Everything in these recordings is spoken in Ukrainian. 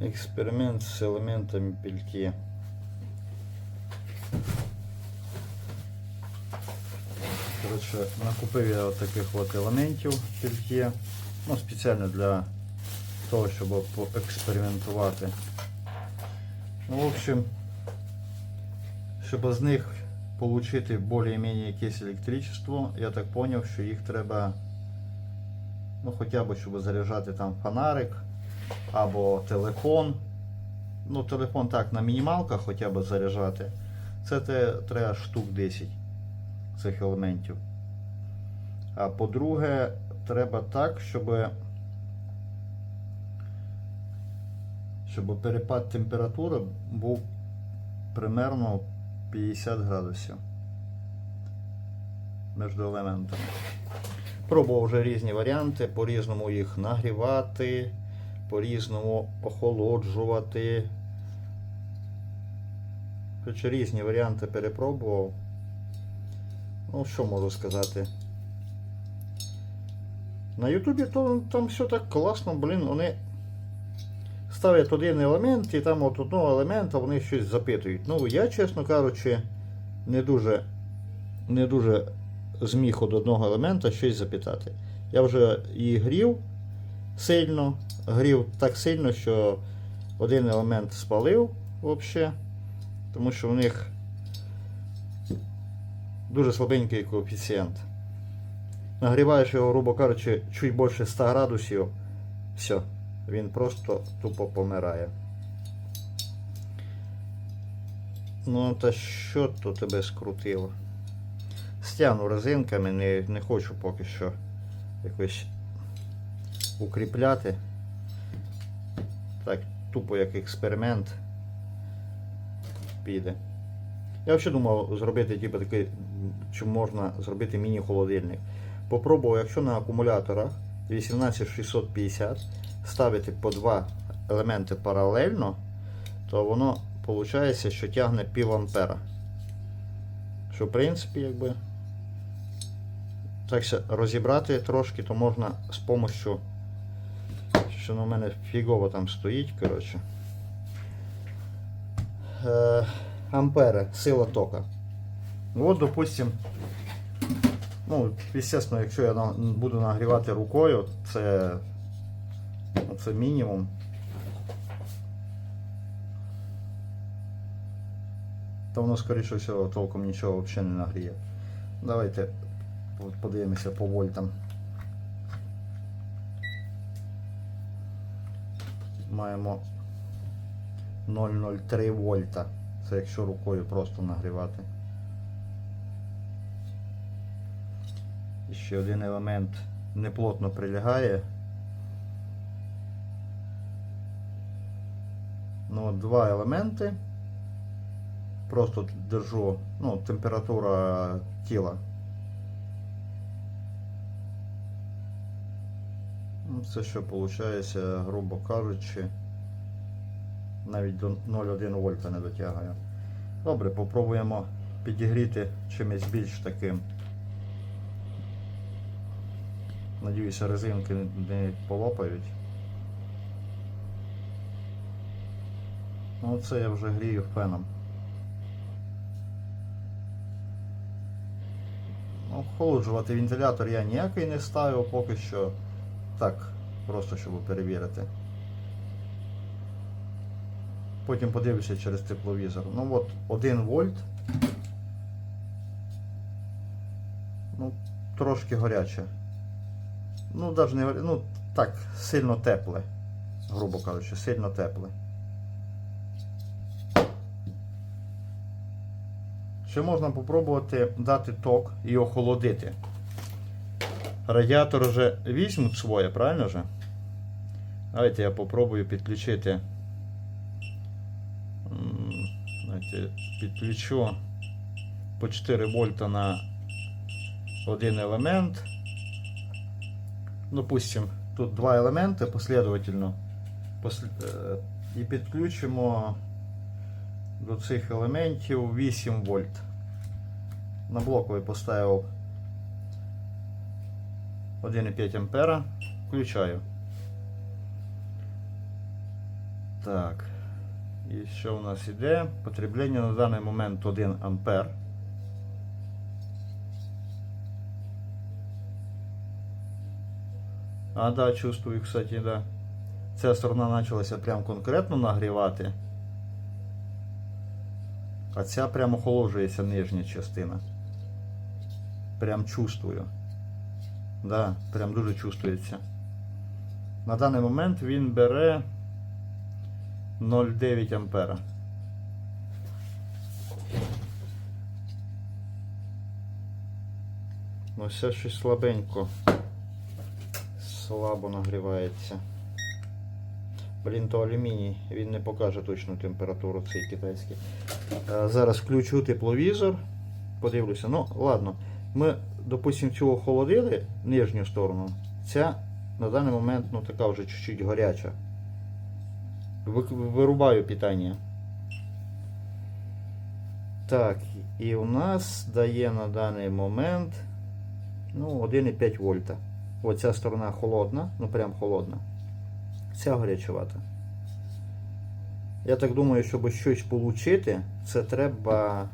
Експеримент з елементами пельтє. Коротше, накупив я таких от елементів пельтє. Ну, спеціально для того, щоб поекспериментувати. Ну, в общем, щоб з них отримати більш-менш якесь електричество, я так зрозумів, що їх треба ну, хоча б, щоб заряджати там фонарик або телефон. Ну, телефон так на мінімалках хоча б заряджати. Це треба штук 10 цих елементів. А по-друге, треба так, щоб, щоб перепад температури був примерно 50 градусів між елементами. Пробував вже різні варіанти, по-різному їх нагрівати, по-різному охолоджувати. Хоч різні варіанти перепробував. Ну, що можу сказати? На Ютубі то там все так класно, блін, вони ставлять один елемент і там от одного елемента вони щось запитують. Ну, я, чесно кажучи, не дуже, не дуже зміг від одного елемента щось запитати. Я вже і грів сильно, грів так сильно, що один елемент спалив взагалі, тому що в них дуже слабенький коефіцієнт. Нагріваєш його, грубо кажучи, чуть більше 100 градусів, все, він просто тупо помирає. Ну, та що то тебе скрутило? Стягну резинками, не, не хочу поки що якось укріпляти. Так, тупо як експеримент піде. Я взагалі думав зробити типу, такий, чи можна зробити міні-холодильник. Попробував, якщо на акумуляторах 18650 ставити по два елементи паралельно, то воно виходить, що тягне пів ампера. Що в принципі, якби так розібрати трошки, то можна з допомогою, що на мене фігово там стоїть, коротше. Е, ампери, сила тока. От, допустим, ну, звісно, якщо я буду нагрівати рукою, це, ну, це мінімум. То воно, скоріше всього, толком нічого взагалі не нагріє. Давайте подивимося по вольтам. Маємо 0,03 вольта. Це якщо рукою просто нагрівати. І ще один елемент неплотно прилягає. Ну, от два елементи. Просто держу, ну, температура тіла. Це що виходить, грубо кажучи, навіть до 0,1 вольта не дотягує. Добре, попробуємо підігріти чимось більш таким. Надіюся, резинки не полопають. Ну це я вже грію феном. Ну, Охолоджувати вентилятор я ніякий не ставив поки що. Так, просто щоб перевірити. Потім подивлюся через тепловізор. Ну от 1 вольт. Ну, трошки гаряче. Ну, навіть не ну так, сильно тепле. Грубо кажучи, сильно тепле. Ще можна попробувати дати ток і охолодити. Радіатор вже візьмуть своє, правильно же? Давайте я попробую підключити. Давайте підключу по 4 вольта на один елемент. Допустим, тут два елементи послідовательно. Послі- І підключимо до цих елементів 8 вольт. На блоковий поставив 1,5 ампера. Включаю. Так. І що у нас іде? Потреблення на даний момент 1 ампер. А, да, чувствую, кстати, да. Ця сторона почалася прям конкретно нагрівати. А ця прям охолоджується нижня частина. Прям чувствую. Да, прям дуже чувствується. На даний момент він бере 0,9 ампера. Ну, все щось слабенько. Слабо нагрівається. Блін, то алюміній, він не покаже точну температуру цей китайський. Е, Зараз включу тепловізор. Подивлюся. Ну, ладно. Ми, допустимо, цю охолодили нижню сторону. Ця на даний момент ну, така вже чуть-чуть гаряча. Вирубаю питання. Так, і у нас дає на даний момент ну, 1,5 вольта. Оця сторона холодна, ну прям холодна. Ця гарячувата. Я так думаю, щоб щось отримати, це треба.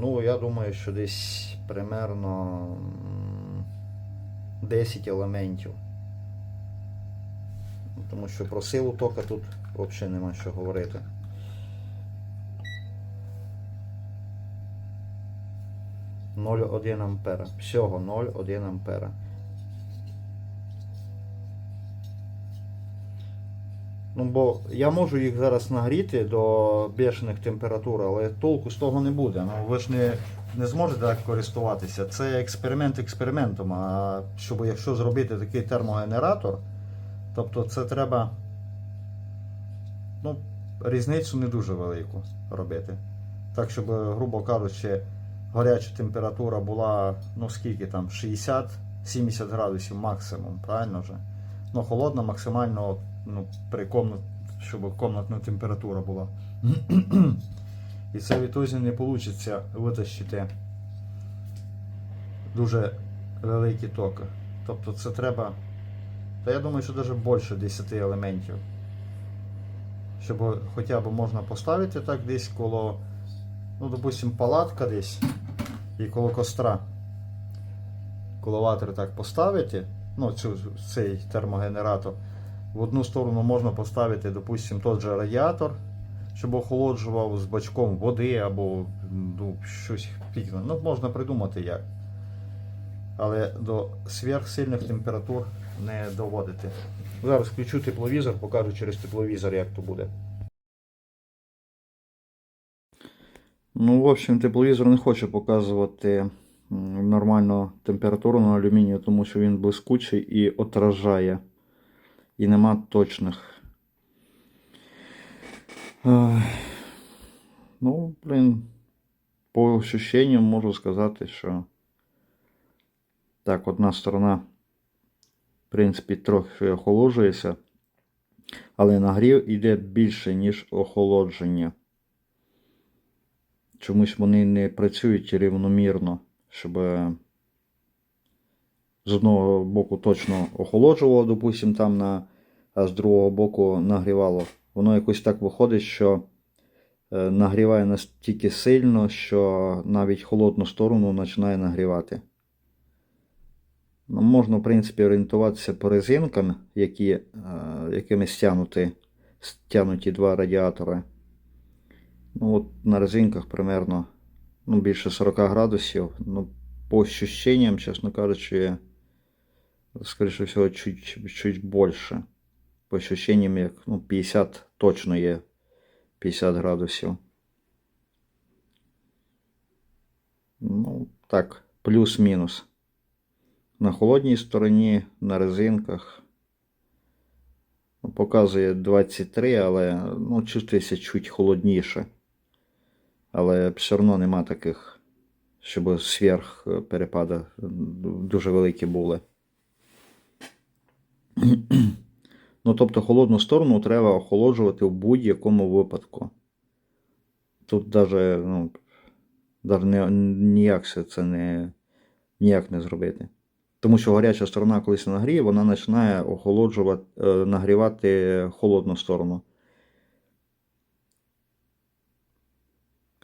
Ну, я думаю, що десь примерно 10 елементів. Тому що про силу тока тут взагалі нема що говорити. Ноль один ампера. Всього 0,1 ампера. Ну, бо я можу їх зараз нагріти до бешених температур, але толку з того не буде. Ну, ви ж не, не зможете так користуватися. Це експеримент експериментом. А щоб якщо зробити такий термогенератор, тобто це треба ну, різницю не дуже велику робити. Так, щоб, грубо кажучи, гаряча температура була, ну скільки там, 60-70 градусів максимум, правильно вже? Ну, холодна максимально ну, при комнат, щоб комнатна температура була. І це відтоді не вийде витащити дуже великі токи. Тобто це треба. Та я думаю, що навіть більше 10 елементів. Щоб хоча б можна поставити так десь коло, ну, допустим, палатка десь і коло костра. Коловатор так поставити, ну, цю, цей термогенератор. В одну сторону можна поставити, допустим, той же радіатор, щоб охолоджував з бачком води або ну, щось пікне. Ну, можна придумати як. Але до сверхсильних температур не доводити. Зараз включу тепловізор, покажу через тепловізор, як то буде. Ну, в общем, тепловізор не хоче показувати нормальну температуру на алюмінію, тому що він блискучий і отражає. І нема точних. Ну, блін, по ощущенням можу сказати, що так, одна сторона, в принципі, трохи охолоджується, але нагрів йде більше, ніж охолодження. Чомусь вони не працюють рівномірно, щоб е, з одного боку точно охолоджувало, допустим, там на, а з другого боку нагрівало. Воно якось так виходить, що е, нагріває настільки сильно, що навіть холодну сторону починає нагрівати. Ну, можна, в принципі, орієнтуватися по резинкам, які, е, якими стягнуті, стягнуті два радіатори. Ну, от на резинках примерно ну, більше 40 градусів. Ну, по ощущениям, чесно кажучи, скоріше всього, чуть, чуть більше. По ощущениям, як ну, 50 точно є 50 градусів. Ну, так, плюс-мінус. На холодній стороні, на резинках. Ну, Показує 23, але ну, чувствується чуть холодніше. Але все одно нема таких, щоб сверх перепади дуже великі були. Ну, тобто, холодну сторону треба охолоджувати в будь-якому випадку. Тут навіть, ну, не, ніяк це не, ніяк не зробити. Тому що гаряча сторона, коли се нагріє, вона починає охолоджувати, е, нагрівати холодну сторону.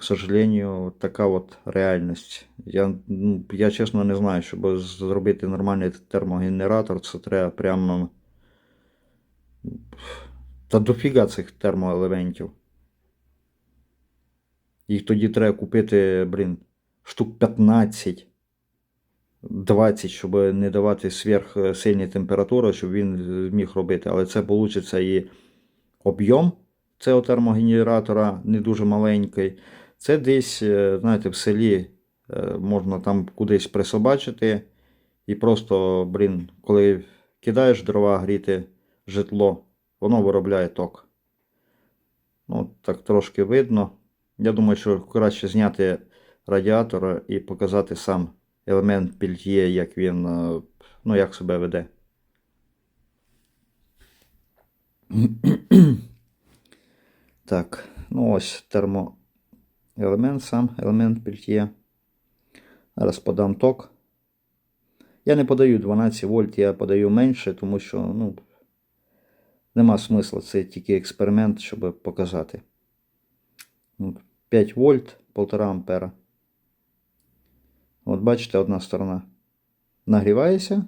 К сожалению, така от реальність. Я, ну, я чесно не знаю, щоб зробити нормальний термогенератор, це треба прямо. Та дофіга цих термоелементів. Їх тоді треба купити, блін, штук 15, 20, щоб не давати сверхсильні температури, щоб він міг робити. Але це вийде і об'єм цього термогенератора не дуже маленький. Це десь, е, знаєте, в селі е, можна там кудись присобачити. І просто, блін, коли кидаєш дрова гріти житло, воно виробляє ток. Ну, так трошки видно. Я думаю, що краще зняти радіатор і показати сам елемент пільє, як він, е, ну, як себе веде. Так, ну ось термоелемент сам, елемент пільє. Зараз подам ток. Я не подаю 12 вольт, я подаю менше, тому що ну, нема смисла. Це тільки експеримент, щоб показати. 5 вольт, 1,5 ампера. От бачите, одна сторона нагрівається,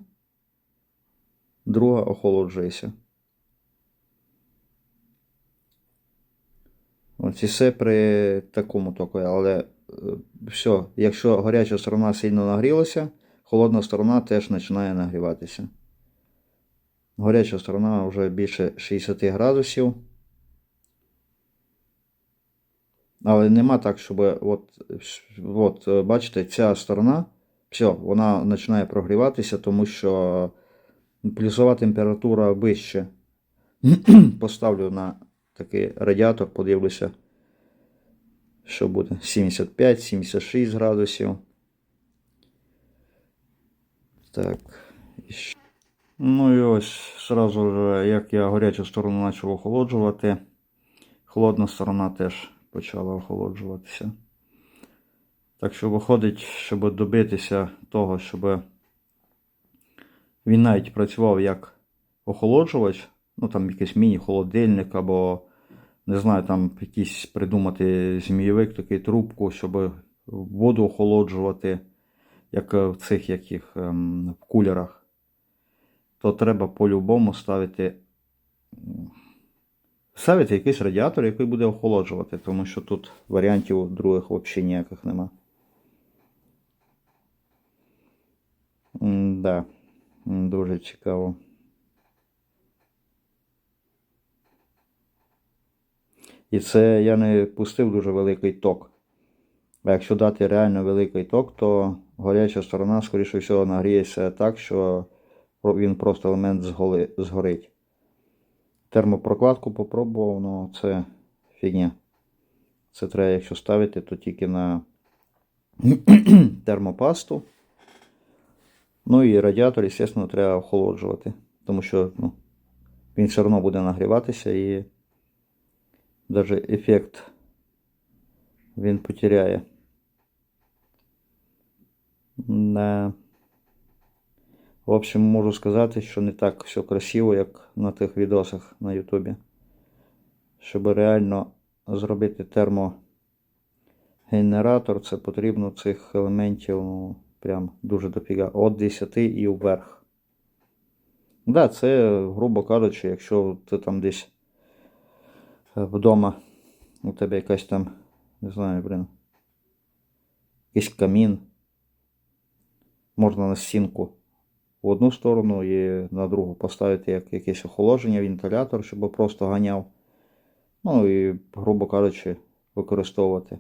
друга охолоджується. Ось і все при такому току, але е, все, якщо гаряча сторона сильно нагрілася, холодна сторона теж починає нагріватися. Гаряча сторона вже більше 60 градусів. Але нема так, щоб от, от, е, бачите, ця сторона, все, вона починає прогріватися, тому що плюсова температура вище. Поставлю на такий радіатор, подивлюся, що буде 75-76 градусів. Так. Ну і ось зразу ж, як я гарячу сторону почав охолоджувати, холодна сторона теж почала охолоджуватися. Так що виходить, щоб добитися того, щоб він навіть працював як охолоджувач, ну там якийсь міні-холодильник, або, не знаю, там якийсь придумати змійовик, такий трубку, щоб воду охолоджувати, як в цих яких ем, в кулерах, то треба по-любому ставити. Ставити якийсь радіатор, який буде охолоджувати, тому що тут варіантів других взагалі ніяких нема. М, Да, дуже цікаво. І це я не пустив дуже великий ток. А якщо дати реально великий ток, то гаряча сторона, скоріше всього, нагріється так, що він просто елемент зголи- згорить. Термопрокладку попробував, але це фігня. Це треба, якщо ставити, то тільки на термопасту. Ну і радіатор, звісно, треба охолоджувати, тому що ну, він все одно буде нагріватися і навіть ефект він потеряє. Да. В общем, можу сказати, що не так все красиво, як на тих відосах на Ютубі. Щоб реально зробити термогенератор, це потрібно цих елементів ну, прям дуже дофіга. От 10 і вверх. Так, да, це, грубо кажучи, якщо ти там десь вдома у тебе якась там, не знаю, блин, якийсь камін, можна на стінку в одну сторону і на другу поставити як якесь охолодження, вентилятор, щоб просто ганяв. Ну і, грубо кажучи, використовувати.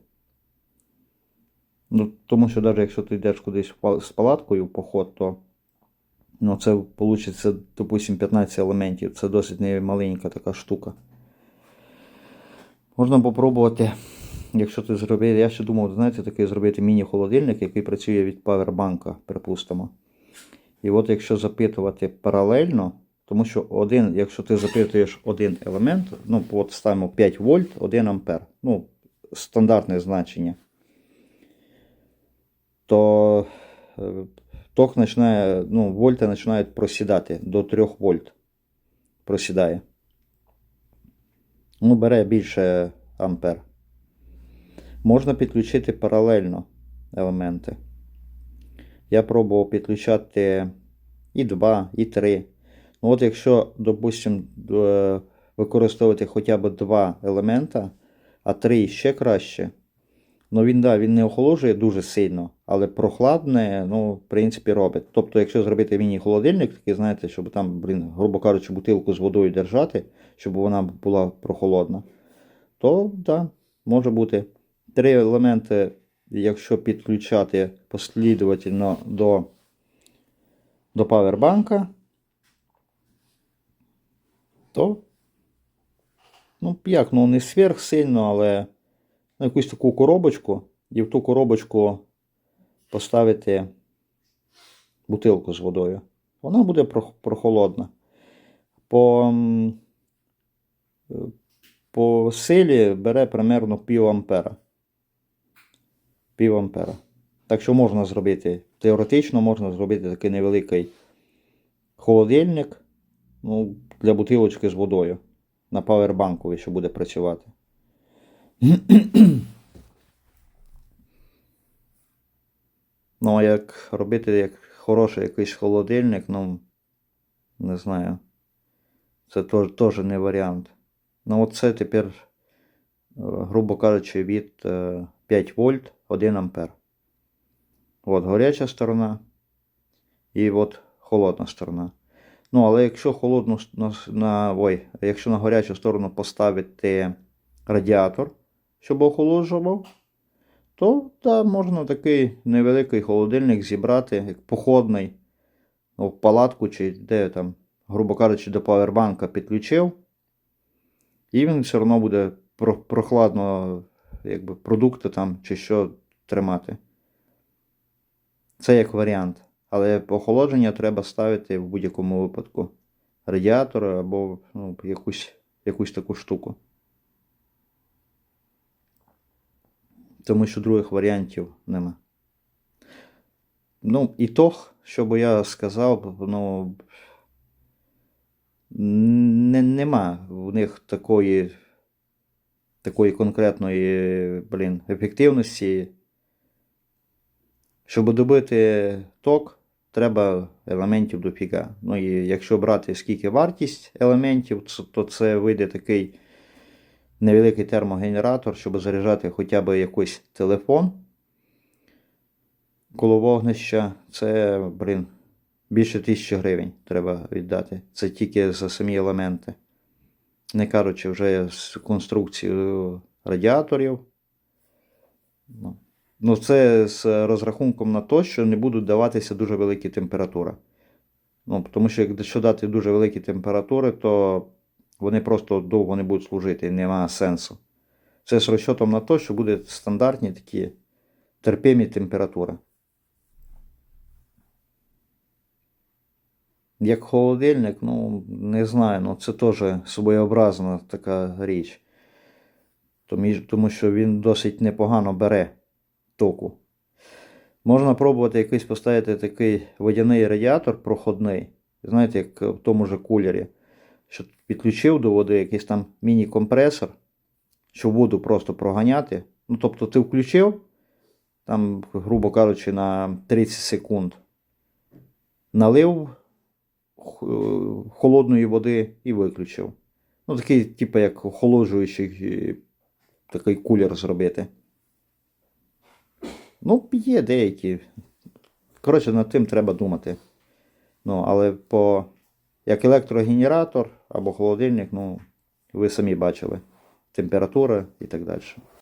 Ну, Тому що навіть якщо ти йдеш кудись з палаткою в поход, то ну, це вийде, допустим, 15 елементів. Це досить не маленька така штука. Можна попробувати, якщо ти зробив, я ще думав, знаєте, такий зробити міні-холодильник, який працює від павербанка, припустимо. І от якщо запитувати паралельно, тому що один, якщо ти запитуєш один елемент, ну от ставимо 5 вольт, 1 ампер, ну, стандартне значення, то е, ток починає, ну, вольти починають просідати до 3 вольт. Просідає. Ну, бере більше ампер. Можна підключити паралельно елементи. Я пробував підключати і 2, і 3. Ну, от якщо, допустимо, е, використовувати хоча б два елемента, а 3 ще краще. Ну він, да, він не охолоджує дуже сильно, але прохладне, ну, в принципі, робить. Тобто, якщо зробити міні-холодильник, такий, знаєте, щоб там, блін, грубо кажучи, бутилку з водою держати, щоб вона була прохолодна, то да, може бути. Три елементи, якщо підключати послідовательно до, до павербанка, то, ну, як, ну, не сверхсильно, але на якусь таку коробочку, і в ту коробочку поставити бутилку з водою. Вона буде прохолодна. По, по силі бере примерно пів ампера. Пів ампера. Так що можна зробити, теоретично можна зробити такий невеликий холодильник ну, для бутилочки з водою. На павербанку, що буде працювати. Ну, а як робити як хороший якийсь холодильник, ну, не знаю. Це теж, не варіант. Ну, оце тепер, е, грубо кажучи, від е, 5 вольт 1 ампер. От гаряча сторона і от холодна сторона. Ну, але якщо холодну на, ой, якщо на гарячу сторону поставити радіатор, щоб охолоджував, то да, можна такий невеликий холодильник зібрати, як походний, ну, в палатку чи де там, грубо кажучи, до павербанка підключив. І він все одно буде про- прохладно, якби продукти там чи що тримати. Це як варіант. Але охолодження треба ставити в будь-якому випадку. Радіатор або ну, якусь, якусь таку штуку. Тому що других варіантів нема. Ну, ітог, що би я сказав, ну. Не, нема в них такої, такої конкретної, блін, ефективності. Щоб добити ток, треба елементів дофіга. Ну і якщо брати скільки вартість елементів, то це вийде такий невеликий термогенератор, щоб заряджати хоча б якийсь телефон. Коло вогнища це, блін, більше тисячі гривень треба віддати. Це тільки за самі елементи. Не кажучи вже з конструкцією радіаторів. Ну, Ну, це з розрахунком на те, що не будуть даватися дуже великі температури. Ну, тому що якщо дати дуже великі температури, то вони просто довго не будуть служити, немає сенсу. Це з розчотом на те, що будуть стандартні такі терпимі температури. Як холодильник, ну, не знаю, ну це теж своєобразна така річ. Тому що він досить непогано бере току. Можна пробувати якийсь поставити такий водяний радіатор проходний, знаєте, як в тому же кулері, що підключив до води якийсь там міні-компресор, щоб воду просто проганяти. Ну, тобто ти включив, там, грубо кажучи, на 30 секунд, налив е, холодної води і виключив. Ну, такий, типу, як охолоджуючий е, такий кулер зробити. Ну, є деякі. Коротше, над тим треба думати. Ну, але по як електрогенератор або холодильник, ну, ви самі бачили температура і так далі.